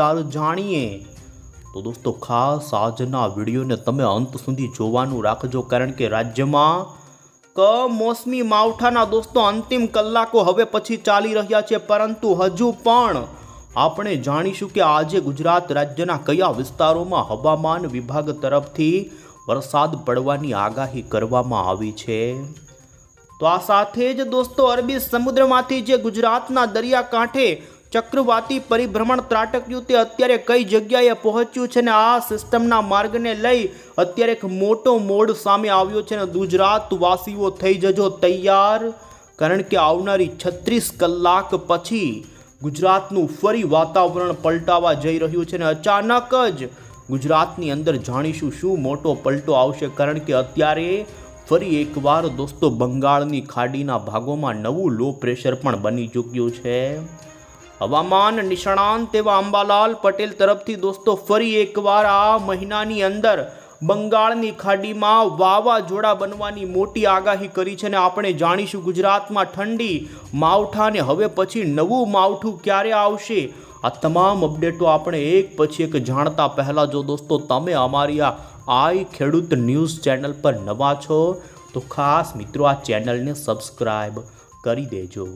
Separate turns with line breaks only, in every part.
વિસ્તાર જાણીએ? તો દોસ્તો, ખાસ આજના વિડીયોને તમે અંત સુધી જોવાનું રાખજો, કારણ કે રાજ્યમાં કમોસમી માવઠાના દોસ્તો અંતિમ કલાકો હવે પછી ચાલી રહ્યા છે. પરંતુ હજુ પણ આપણે જાણીશું કે આજે ગુજરાત રાજ્યના કયા વિસ્તારોમાં હવામાન વિભાગ તરફથી વરસાદ પડવાની આગાહી કરવામાં આવી છે. તો આ સાથે જ દોસ્તો, અરબી સમુદ્રમાંથી જે ગુજરાતના દરિયાકાંઠે ચક્રવાતી પરિભ્રમણ ત્રાટક્યું તે અત્યારે કઈ જગ્યાએ પહોંચ્યું છે ને આ સિસ્ટમના માર્ગને લઈ અત્યારે એક મોટો મોડ સામે આવ્યો છે ને ગુજરાતવાસીઓ થઈ જજો તૈયાર. કારણ કે આવનારી છત્રીસ કલાક પછી ગુજરાતનું ફરી વાતાવરણ પલટાવા જઈ રહ્યું છે ને અચાનક જ ગુજરાતની અંદર જાણીશું શું મોટો પલટો આવશે. કારણ કે અત્યારે ફરી એકવાર દોસ્તો બંગાળની ખાડીના ભાગોમાં નવું લો પ્રેશર પણ બની ચૂક્યું છે. હવામાન નિષ્ણાંત એવા અંબાલાલ પટેલ તરફથી દોસ્તો, ફરી એકવાર આ મહિનાની અંદર બંગાળની ખાડીમાં વાવાઝોડા બનવાની મોટી આગાહી કરી છે ને આપણે જાણીશું ગુજરાતમાં ઠંડી માવઠાને હવે પછી નવું માવઠું ક્યારે આવશે? આ તમામ અપડેટો આપણે એક પછી એક જાણતા પહેલાં જો દોસ્તો, તમે અમારી આ આઈ ખેડૂત ન્યૂઝ ચેનલ પર નવા છો, તો ખાસ મિત્રો આ ચેનલને સબસ્ક્રાઈબ કરી દેજો.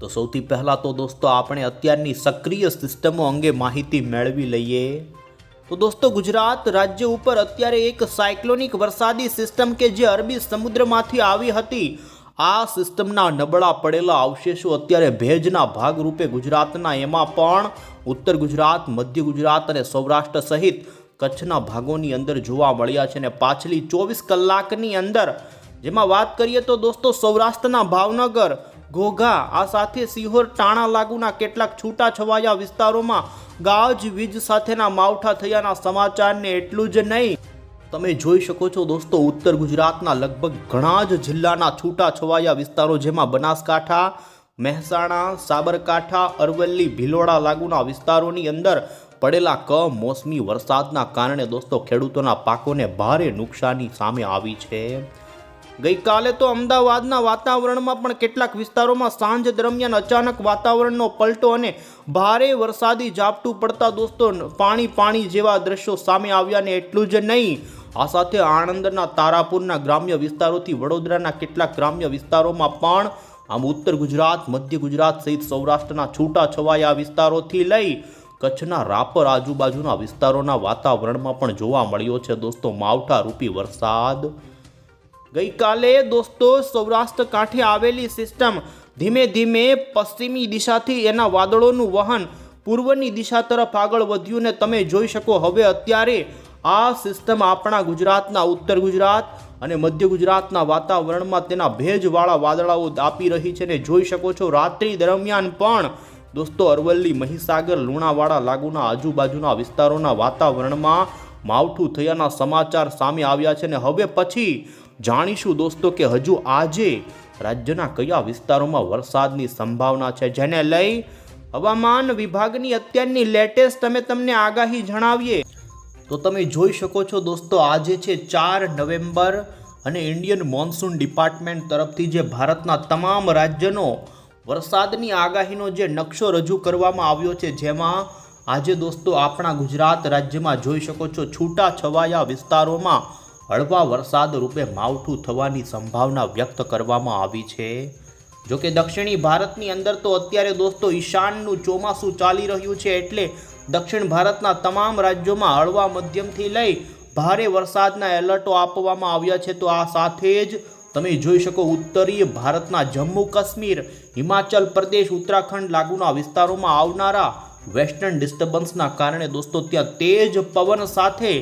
તો સૌથી પહેલાં તો દોસ્તો આપણે અત્યારની સક્રિય સિસ્ટમો અંગે માહિતી મેળવી લઈએ. તો દોસ્તો ગુજરાત રાજ્ય ઉપર અત્યારે એક સાયક્લોનિક વરસાદી સિસ્ટમ કે જે અરબી સમુદ્રમાંથી આવી હતી. આ સિસ્ટમના નબળા પડેલા અવશેષો અત્યારે ભેજના ભાગરૂપે ગુજરાતના એમાં પણ ઉત્તર ગુજરાત, મધ્ય ગુજરાત અને સૌરાષ્ટ્ર સહિત કચ્છના ભાગોની અંદર જોવા મળ્યા છે અને પાછલી ચોવીસ કલાકની અંદર જેમાં વાત કરીએ તો દોસ્તો સૌરાષ્ટ્રના ભાવનગર ઘોઘા આ સાથે સિહોર ટાણા લાગુના કેટલાક છૂટા છવાયા વિસ્તારોમાં ગાજ વીજ સાથેના માવઠા થયાના સમાચારને એટલું જ નહીં. તમે જોઈ શકો છો દોસ્તો, ઉત્તર ગુજરાતના લગભગ ઘણા જ જિલ્લાના છૂટા છવાયા વિસ્તારો જેમાં બનાસકાંઠા, મહેસાણા, સાબરકાંઠા, અરવલ્લી, ભિલોડા લાગુના વિસ્તારોની અંદર પડેલા કમોસમી વરસાદના કારણે દોસ્તો ખેડૂતોના પાકોને ભારે નુકસાની સામે આવી છે. ગઈકાલે તો અમદાવાદના વાતાવરણમાં પણ કેટલાક વિસ્તારોમાં સાંજ દરમિયાન અચાનક વાતાવરણનો પલટો અને ભારે વરસાદી ઝાપટું પડતા દોસ્તો, પાણી પાણી જેવા દ્રશ્યો સામે આવ્યા ને એટલું જ નહીં. આ સાથે આણંદના તારાપુરના ગ્રામ્ય વિસ્તારોથી વડોદરાના કેટલાક ગ્રામ્ય વિસ્તારોમાં પણ આમ ઉત્તર ગુજરાત, મધ્ય ગુજરાત સહિત સૌરાષ્ટ્રના છૂટા છવાયા વિસ્તારોથી લઈ કચ્છના રાપર આજુબાજુના વિસ્તારોના વાતાવરણમાં પણ જોવા મળ્યો છે દોસ્તો, માવઠા રૂપી વરસાદ. ગઈકાલે દોસ્તો સૌરાષ્ટ્ર કાંઠે આવેલી સિસ્ટમ ધીમે ધીમે પશ્ચિમી દિશાથી એના વાદળોનું વહન પૂર્વની દિશા તરફ આગળ વધ્યું ને તમે જોઈ શકો હવે અત્યારે આ સિસ્ટમ આપણા ગુજરાતના ઉત્તર ગુજરાત અને મધ્ય ગુજરાતના વાતાવરણમાં તેના ભેજવાળા વાદળાઓ આપી રહી છે ને જોઈ શકો છો. રાત્રિ દરમિયાન પણ દોસ્તો અરવલ્લી, મહીસાગર, લુણાવાડા લાગુના આજુબાજુના વિસ્તારોના વાતાવરણમાં માવઠું થયાના સમાચાર સામે આવ્યા છે ને હવે પછી જાણીશું દોસ્તો કે હજુ આજે રાજ્યના કયા વિસ્તારોમાં વરસાદની સંભાવના છે? જેને લઈ હવામાન વિભાગની અત્યારની લેટેસ્ટ અમે તમને આગાહી જણાવીએ. તો તમે જોઈ શકો છો દોસ્તો, આજે છે ચાર નવેમ્બર અને ઇન્ડિયન મોન્સૂન ડિપાર્ટમેન્ટ તરફથી જે ભારતના તમામ રાજ્યનો વરસાદની આગાહીનો જે નકશો રજૂ કરવામાં આવ્યો છે, જેમાં આજે દોસ્તો આપણા ગુજરાત રાજ્યમાં જોઈ શકો છો છૂટા છવાયા વિસ્તારોમાં હળવા વરસાદ રૂપે માવઠું થવાની સંભાવના વ્યક્ત કરવામાં આવી છે. જોકે દક્ષિણી ભારતની અંદર તો અત્યારે દોસ્તો ઈશાનનું ચોમાસું ચાલી રહ્યું છે એટલે દક્ષિણ ભારતના તમામ રાજ્યોમાં હળવા મધ્યમથી લઈ ભારે વરસાદના એલર્ટો આપવામાં આવ્યા છે. તો આ સાથે જ તમે જોઈ શકો ઉત્તરીય ભારતના જમ્મુ કાશ્મીર, હિમાચલ પ્રદેશ, ઉત્તરાખંડ લાગુના વિસ્તારોમાં આવનારા વેસ્ટર્ન ડિસ્ટર્બન્સના કારણે દોસ્તો ત્યાં તેજ પવન સાથે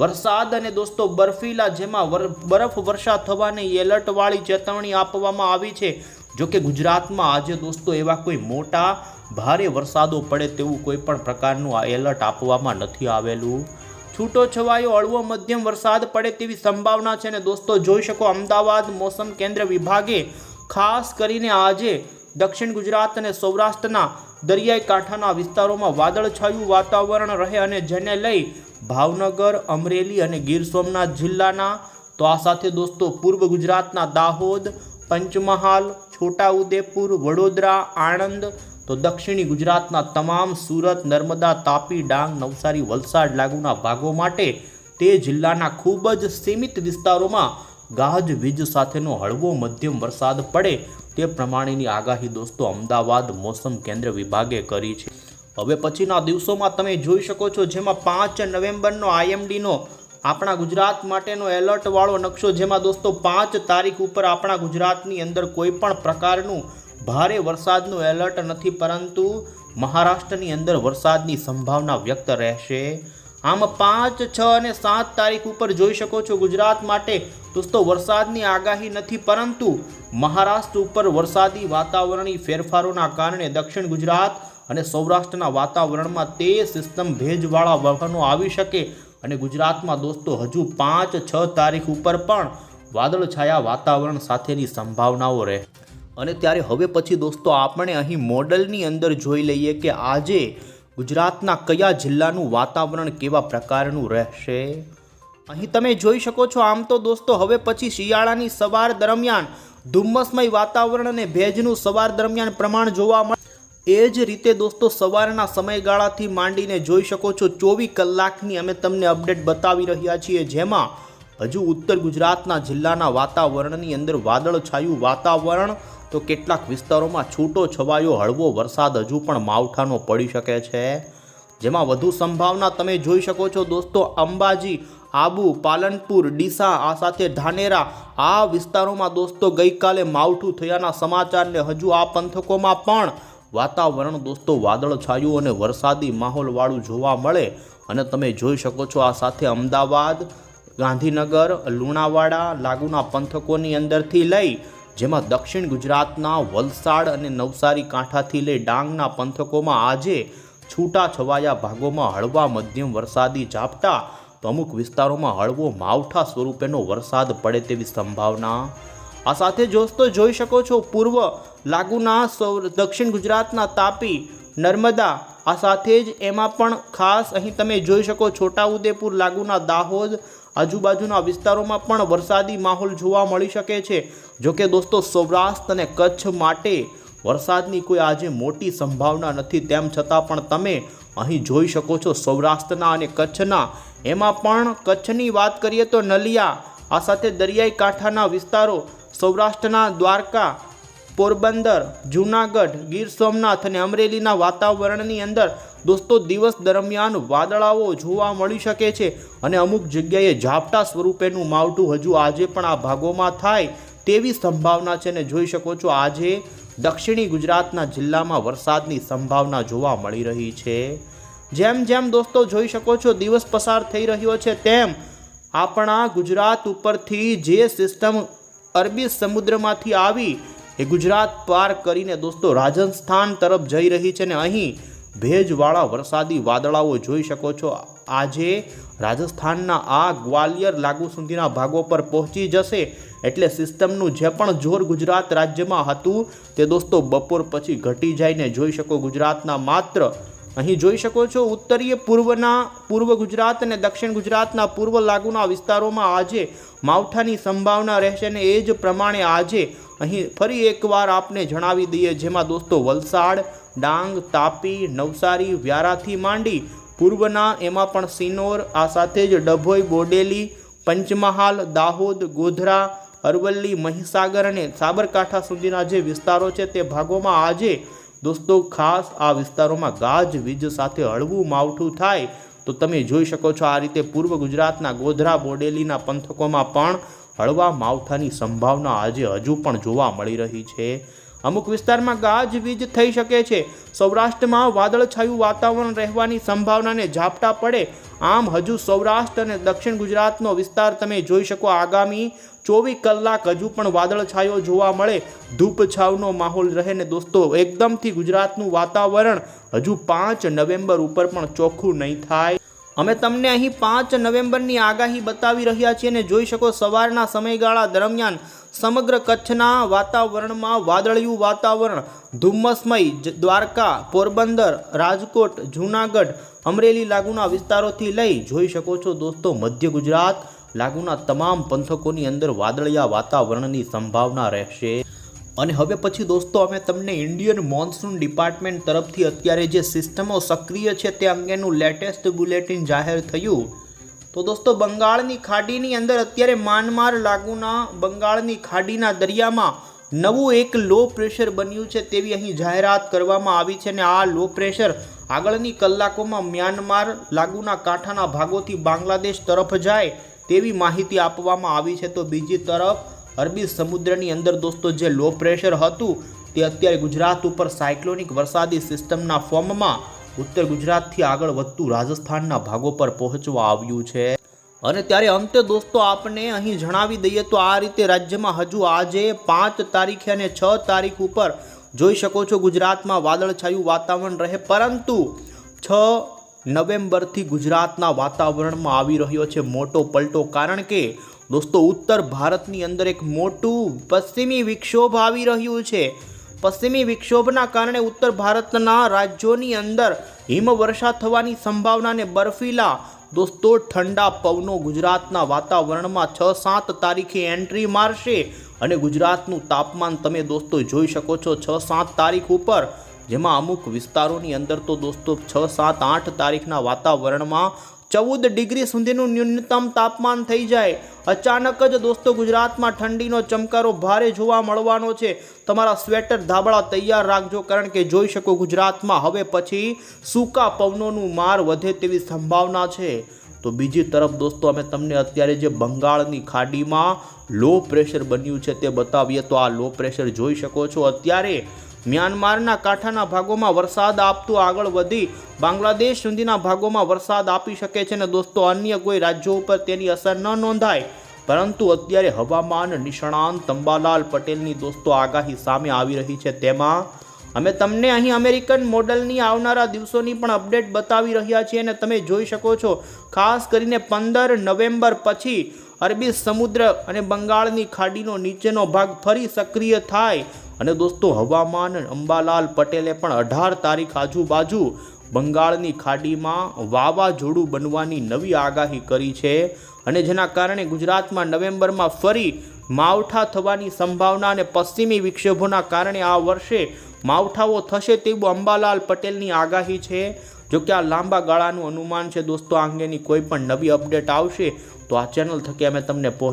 વરસાદ અને દોસ્તો બર્ફીલા જેમાં બરફ વર્ષા થવાની એલર્ટવાળી ચેતવણી આપવામાં આવી છે. જો કે ગુજરાતમાં આજે દોસ્તો એવા કોઈ મોટા ભારે વરસાદો પડે તેવું કોઈ પણ પ્રકારનું એલર્ટ આપવામાં નથી આવેલું. છૂટો છવાયો હળવો મધ્યમ વરસાદ પડે તેવી સંભાવના છે ને દોસ્તો જોઈ શકો અમદાવાદ મોસમ કેન્દ્ર વિભાગે ખાસ કરીને આજે દક્ષિણ ગુજરાત અને સૌરાષ્ટ્રના દરિયાઈ કાંઠાના વિસ્તારોમાં વાદળછાયું વાતાવરણ રહે અને જેને લઈ ભાવનગર, અમરેલી અને ગીર સોમનાથ જિલ્લાના, તો આ સાથે દોસ્તો પૂર્વ ગુજરાતના દાહોદ, પંચમહાલ, છોટાઉદેપુર, વડોદરા, આણંદ, તો દક્ષિણી ગુજરાતના તમામ સુરત, નર્મદા, તાપી, ડાંગ, નવસારી, વલસાડ લાગુના ભાગો માટે તે જિલ્લાના ખૂબ જ સીમિત વિસ્તારોમાં ગાજવીજ સાથેનો હળવો મધ્યમ વરસાદ પડે તે પ્રમાણેની આગાહી દોસ્તો અમદાવાદ મોસમ કેન્દ્ર વિભાગે કરી છે. હવે પછીના દિવસોમાં તમે જોઈ શકો છો જેમાં પાંચ નવેમ્બરનો આઈએમડીનો આપણા ગુજરાત માટેનો એલર્ટવાળો નકશો જેમાં દોસ્તો પાંચ તારીખ ઉપર આપણા ગુજરાતની અંદર કોઈ પણ પ્રકારનું ભારે વરસાદનું એલર્ટ નથી, પરંતુ મહારાષ્ટ્રની અંદર વરસાદની સંભાવના વ્યક્ત રહેશે. આમ પાંચ, છ અને સાત તારીખ ઉપર જોઈ શકો છો ગુજરાત માટે દોસ્તો વરસાદની આગાહી નથી, પરંતુ મહારાષ્ટ્ર ઉપર વરસાદી વાતાવરણની ફેરફારોના કારણે દક્ષિણ ગુજરાત અને સૌરાષ્ટ્રના વાતાવરણમાં તે સિસ્ટમ ભેજવાળા વાહનો આવી શકે. અને ગુજરાતમાં દોસ્તો, હજુ પાંચ, છ તારીખ ઉપર પણ વાદળછાયા વાતાવરણ સાથેની સંભાવનાઓ રહે. અને ત્યારે હવે પછી દોસ્તો, આપણે અહીં મોડલની અંદર જોઈ લઈએ કે આજે ગુજરાતના કયા જિલ્લાનું વાતાવરણ કેવા પ્રકારનું રહેશે? અહીં તમે જોઈ શકો છો, આમ તો દોસ્તો, હવે પછી શિયાળાની સવાર દરમિયાન ધુમ્મસમય વાતાવરણ અને ભેજનું સવાર દરમિયાન પ્રમાણ જોવા મળે. એ જ રીતે દોસ્તો, સવારના સમયગાળાથી માંડીને જોઈ શકો છો, ચોવીસ કલાકની અમે તમને અપડેટ બતાવી રહ્યા છીએ, જેમાં હજુ ઉત્તર ગુજરાતના જિલ્લાના વાતાવરણની અંદર વાદળછાયું વાતાવરણ, તો કેટલાક વિસ્તારોમાં છૂટો છવાયો હળવો વરસાદ હજુ પણ માવઠાનો પડી શકે છે. જેમાં વધુ સંભાવના તમે જોઈ શકો છો, દોસ્તો, અંબાજી આબુ, પાલનપુર, ડીસા, આ સાથે ધાનેરા, આ વિસ્તારોમાં દોસ્તો ગઈકાલે માવઠું થયાના સમાચારને હજુ આ પંથકોમાં પણ વાતાવરણ દોસ્તો વાદળછાયું અને વરસાદી માહોલવાળું જોવા મળે. અને તમે જોઈ શકો છો આ સાથે અમદાવાદ, ગાંધીનગર, લુણાવાડા લાગુના પંથકોની અંદરથી લઈ, જેમાં દક્ષિણ ગુજરાતના વલસાડ અને નવસારી કાંઠાથી લઈ ડાંગના પંથકોમાં આજે છૂટા છવાયા ભાગોમાં હળવા મધ્યમ વરસાદી ઝાપટા અમુક વિસ્તારોમાં હળવો માવઠા સ્વરૂપેનો વરસાદ પડે તેવી સંભાવના. આ સાથે દોસ્તો જોઈ શકો છો, પૂર્વ લાગુના દક્ષિણ ગુજરાતના તાપી, નર્મદા, આ સાથે જ એમાં પણ ખાસ અહીં તમે જોઈ શકો છોટાઉદેપુર, લાગુના દાહોદ, આજુબાજુના વિસ્તારોમાં પણ વરસાદી માહોલ જોવા મળી શકે છે. જોકે દોસ્તો સૌરાષ્ટ્ર અને કચ્છ માટે વરસાદની કોઈ આજે મોટી સંભાવના નથી, તેમ છતાં પણ તમે અહીં જોઈ શકો છો સૌરાષ્ટ્રના અને કચ્છના. એમાં પણ કચ્છની વાત કરીએ તો નલિયા, આ સાથે દરિયાઈ કાંઠાના વિસ્તારો, સૌરાષ્ટ્રના દ્વારકા, પોરબંદર, જૂનાગઢ, ગીર સોમનાથ અને અમરેલીના વાતાવરણની અંદર દોસ્તો દિવસ દરમિયાન વાદળાઓ જોવા મળી શકે છે અને અમુક જગ્યાએ ઝાપટા સ્વરૂપેનું માવઠું હજુ આજે પણ આ ભાગોમાં થાય તેવી સંભાવના છે ને જોઈ શકો છો આજે દક્ષિણી ગુજરાતના જિલ્લામાં વરસાદની સંભાવના જોવા મળી રહી છે. જેમ જેમ દોસ્તો જોઈ શકો છો, દિવસ પસાર થઈ રહ્યો છે, તેમ આપણા ગુજરાત ઉપરથી જે સિસ્ટમ અરબી સમુદ્રમાંથી આવી, એ ગુજરાત પાર કરીને દોસ્તો રાજસ્થાન તરફ જઈ રહી છે ને અહીં ભેજવાળા વરસાદી વાદળાઓ જોઈ શકો છો. આજે રાજસ્થાનના આ ગ્વાલિયર લાગુ સુધીના ભાગો પર પહોંચી જશે એટલે સિસ્ટમનું જે પણ જોર ગુજરાત રાજ્યમાં હતું તે દોસ્તો બપોર પછી ઘટી જાયને જોઈ શકો ગુજરાતના માત્ર. અહીં જોઈ શકો છો ઉત્તરીય પૂર્વના પૂર્વ ગુજરાત અને દક્ષિણ ગુજરાતના પૂર્વ લાગુના વિસ્તારોમાં આજે માવઠાની સંભાવના રહેશે અને એ જ પ્રમાણે આજે અહીં ફરી એકવાર આપને જણાવી દઈએ જેમાં દોસ્તો વલસાડ, ડાંગ, તાપી, નવસારી, વ્યારાથી માંડી પૂર્વના એમાં પણ સિનોર, આ સાથે જ ડભોઈ, બોડેલી, પંચમહાલ, દાહોદ, ગોધરા, અરવલ્લી, મહીસાગર અને સાબરકાંઠા સુધીના જે વિસ્તારો છે તે ભાગોમાં આજે દોસ્તો ખાસ આ વિસ્તારોમાં ગાજવીજ સાથે હળવું માવઠું થાય. તો તમે જોઈ શકો છો આ રીતે પૂર્વ ગુજરાતના ગોધરા, બોડેલીના પંથકોમાં પણ હળવા માવઠાની સંભાવના આજે હજુ પણ જોવા મળી રહી છે. અમુક વિસ્તારમાં ગાજવીજ થઈ શકે છે. સૌરાષ્ટ્રમાં વાદળછાયું વાતાવરણ રહેવાની સંભાવનાને ઝાપટા પડે. આમ હજુ સૌરાષ્ટ્ર અને દક્ષિણ ગુજરાતનો વિસ્તાર તમે જોઈ શકો આગામી ચોવીસ કલાક હજુ પણ વાદળછાયો જોવા મળે. ધૂપ છાવનો માહોલ રહે ને દોસ્તો, એકદમથી ગુજરાતનું વાતાવરણ હજુ પાંચ નવેમ્બર ઉપર પણ ચોખ્ખું નહીં થાય. અમે તમને અહીં પાંચ નવેમ્બરની આગાહી બતાવી રહ્યા છીએ અને જોઈ શકો સવારના સમયગાળા દરમિયાન સમગ્ર કચ્છના વાતાવરણમાં વાદળિયું વાતાવરણ, ધુમ્મસમય દ્વારકા, પોરબંદર, રાજકોટ, જૂનાગઢ, અમરેલી લાગુના વિસ્તારોથી લઈ જોઈ શકો છો દોસ્તો મધ્ય ગુજરાત, લાગુના તમામ પંથકોની અંદર વાદળિયા વાતાવરણની સંભાવના રહેશે. અને હવે પછી દોસ્તો અમે તમને ઇન્ડિયન મોન્સૂન ડિપાર્ટમેન્ટ તરફથી અત્યારે જે સિસ્ટમો સક્રિય છે તે અંગેનું લેટેસ્ટ બુલેટિન જાહેર થયું. તો દોસ્તો, બંગાળની ખાડીની અંદર અત્યારે માનમાર લાગુના બંગાળની ખાડીના દરિયામાં નવું એક લો પ્રેશર બન્યું છે તેવી અહીં જાહેરાત કરવામાં આવી છે અને આ લો પ્રેશર આગળની કલાકોમાં મ્યાનમાર લાગુના કાંઠાના ભાગોથી બાંગ્લાદેશ તરફ જાય તેવી માહિતી આપવામાં આવી છે. તો બીજી તરફ, અરબી સમુદ્રની અંદર દોસ્તો, જે લો પ્રેશર હતું તે અત્યારે ગુજરાત ઉપર સાયક્લોનિક વરસાદી સિસ્ટમના ફોર્મમાં ઉત્તર ગુજરાતથી આગળ વધતું રાજસ્થાનના ભાગો પર પહોંચવા આવ્યું છે. અને ત્યારે અંતે દોસ્તો, આપને અહીં જણાવી દઈએ તો આ રીતે રાજ્યમાં હજુ આજે પાંચ તારીખે અને છ તારીખ ઉપર જોઈ શકો છો ગુજરાતમાં વાદળછાયું વાતાવરણ રહે, પરંતુ છ નવેમ્બરથી ગુજરાતના વાતાવરણમાં આવી રહ્યો છે મોટો પલટો, કારણ કે દોસ્તો, ઉત્તર ભારતની અંદર એક મોટું પશ્ચિમી વિક્ષોભ આવી રહ્યું છે. પશ્ચિમી વિક્ષોભના કારણે ઉત્તર ભારતના રાજ્યોની અંદર હિમવર્ષા થવાની સંભાવનાને બરફીલા. દોસ્તો, ઠંડા પવનો ગુજરાતના વાતાવરણમાં છ સાત તારીખે એન્ટ્રી મારશે અને ગુજરાતનું તાપમાન તમે દોસ્તો જોઈ શકો છો છ સાત તારીખ ઉપર. જેમાં અમુક વિસ્તારોની અંદર તો દોસ્તો છ સાત આઠ તારીખના વાતાવરણમાં ચૌદ ડિગ્રી સુધીનું ન્યૂનતમ તાપમાન થઈ જાય. અચાનક જ દોસ્તો, ગુજરાતમાં ઠંડીનો ચમકારો ભારે જોવા મળવાનો છે. તમારા સ્વેટર ધાબળા તૈયાર રાખજો, કારણ કે જોઈ શકો ગુજરાતમાં હવે પછી સૂકા પવનોનું માર વધે તેવી સંભાવના છે. તો બીજી તરફ દોસ્તો, અમે તમને અત્યારે જે બંગાળની ખાડીમાં લો પ્રેશર બન્યું છે તે બતાવીએ તો આ લો પ્રેશર જોઈ શકો છો. અત્યારે મ્યાનમારના કાંઠાના ભાગોમાં વરસાદ આપતું આગળ વધી બાંગ્લાદેશ સુધીના ભાગોમાં વરસાદ આપી શકે છે અને દોસ્તો, અન્ય કોઈ રાજ્યો ઉપર તેની અસર ન નોંધાય. પરંતુ અત્યારે હવામાન નિષ્ણાંત અંબાલાલ પટેલની દોસ્તો આગાહી સામે આવી રહી છે. તેમાં, અમે તમને અહીં અમેરિકન મોડલની આવનારા દિવસોની પણ અપડેટ બતાવી રહ્યા છીએ અને તમે જોઈ શકો છો, ખાસ કરીને પંદર નવેમ્બર પછી અરબી સમુદ્ર અને બંગાળની ખાડીનો નીચેનો ભાગ ફરી સક્રિય થાય. અને દોસ્તો, હવામાન અંબાલાલ પટેલે પણ અઢાર તારીખ આજુબાજુ બંગાળની ખાડીમાં વાવાઝોડું બનવાની નવી આગાહી કરી છે અને જેના કારણે ગુજરાતમાં નવેમ્બરમાં ફરી માવઠા થવાની સંભાવના અને પશ્ચિમી વિક્ષેપોના કારણે આ વર્ષે માવઠાઓ થશે તેવું અંબાલાલ પટેલની આગાહી છે. જો કે આ લાંબા ગાળાનું અનુમાન છે દોસ્તો, આ અંગેની કોઈ પણ નવી અપડેટ આવશે તો આ ચેનલ થકી અમે તમને